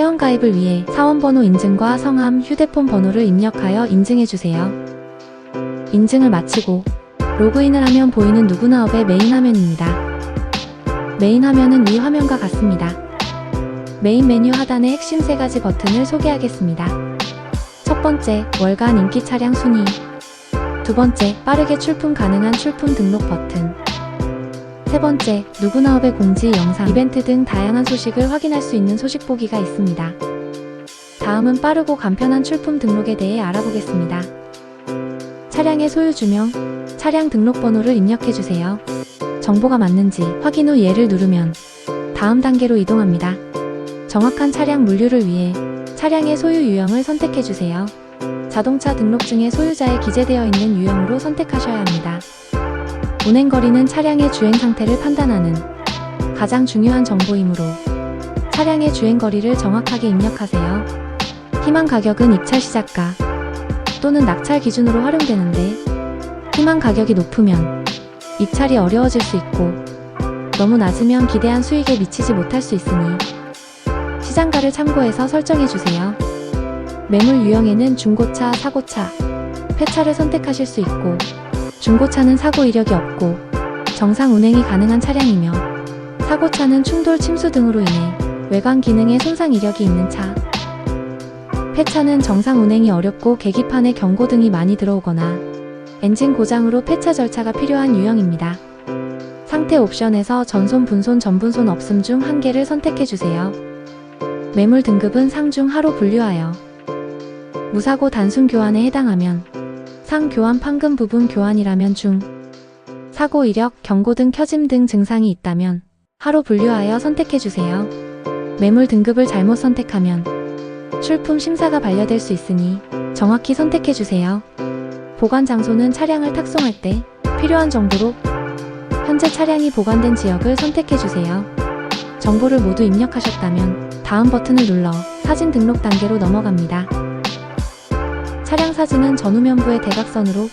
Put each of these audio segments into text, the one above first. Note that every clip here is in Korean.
회원가입을 위해 사원번호 인증과 성함, 휴대폰 번호를 입력하여 인증해주세요. 인증을 마치고 로그인을 하면 보이는 누구나 업의 메인 화면입니다. 메인 화면은 이 화면과 같습니다. 메인 메뉴 하단의 핵심 세 가지 버튼을 소개하겠습니다. 첫 번째, 월간 인기 차량 순위. 두 번째, 빠르게 출품 가능한 출품 등록 버튼. 세 번째, 누구나업의 공지, 영상, 이벤트 등 다양한 소식을 확인할 수 있는 소식 보기가 있습니다. 다음은 빠르고 간편한 출품 등록에 대해 알아보겠습니다. 차량의 소유 주명, 차량 등록 번호를 입력해 주세요. 정보가 맞는지 확인 후 얘를 누르면 다음 단계로 이동합니다. 정확한 차량 물류를 위해 차량의 소유 유형을 선택해 주세요. 자동차 등록증의 소유자에 기재되어 있는 유형으로 선택하셔야 합니다. 운행거리는 차량의 주행 상태를 판단하는 가장 중요한 정보이므로 차량의 주행거리를 정확하게 입력하세요. 희망 가격은 입찰 시작가 또는 낙찰 기준으로 활용되는데 희망 가격이 높으면 입찰이 어려워질 수 있고 너무 낮으면 기대한 수익에 미치지 못할 수 있으니 시장가를 참고해서 설정해 주세요. 매물 유형에는 중고차, 사고차, 폐차를 선택하실 수 있고 중고차는 사고 이력이 없고 정상 운행이 가능한 차량이며 사고차는 충돌 침수 등으로 인해 외관 기능에 손상 이력이 있는 차. 폐차는 정상 운행이 어렵고 계기판에 경고 등이 많이 들어오거나 엔진 고장으로 폐차 절차가 필요한 유형입니다. 상태 옵션에서 전손, 분손, 전분손 없음 중 한 개를 선택해 주세요. 매물 등급은 상중 하로 분류하여 무사고 단순 교환에 해당하면 상 교환 판금 부분 교환이라면 중 사고 이력, 경고 등 켜짐 등 증상이 있다면 하로 분류하여 선택해 주세요. 매물 등급을 잘못 선택하면 출품 심사가 반려될 수 있으니 정확히 선택해 주세요. 보관 장소는 차량을 탁송할 때 필요한 정도로 현재 차량이 보관된 지역을 선택해 주세요. 정보를 모두 입력하셨다면 다음 버튼을 눌러 사진 등록 단계로 넘어갑니다. 차량 사진은 전후면부의 대각선으로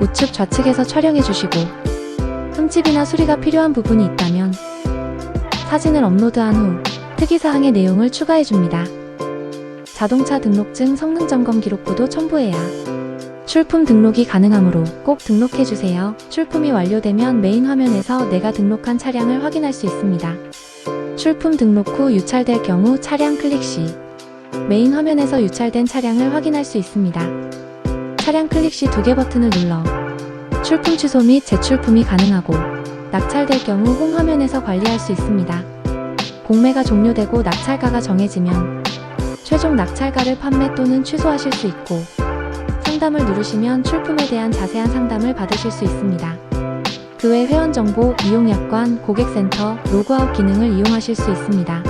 우측 좌측에서 촬영해 주시고 흠집이나 수리가 필요한 부분이 있다면 사진을 업로드한 후 특이사항의 내용을 추가해 줍니다. 자동차 등록증 성능 점검 기록부도 첨부해야 출품 등록이 가능하므로 꼭 등록해 주세요. 출품이 완료되면 메인 화면에서 내가 등록한 차량을 확인할 수 있습니다. 출품 등록 후 유찰될 경우 차량 클릭 시 메인 화면에서 유찰된 차량을 확인할 수 있습니다. 차량 클릭 시 두 개 버튼을 눌러 출품 취소 및 재출품이 가능하고 낙찰될 경우 홈 화면에서 관리할 수 있습니다. 공매가 종료되고 낙찰가가 정해지면 최종 낙찰가를 판매 또는 취소하실 수 있고 상담을 누르시면 출품에 대한 자세한 상담을 받으실 수 있습니다. 그 외 회원 정보, 이용 약관, 고객센터, 로그아웃 기능을 이용하실 수 있습니다.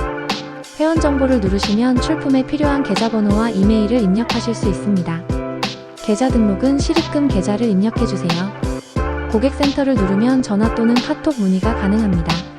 회원 정보를 누르시면 출품에 필요한 계좌번호와 이메일을 입력하실 수 있습니다. 계좌 등록은 실입금 계좌를 입력해 주세요. 고객센터를 누르면 전화 또는 카톡 문의가 가능합니다.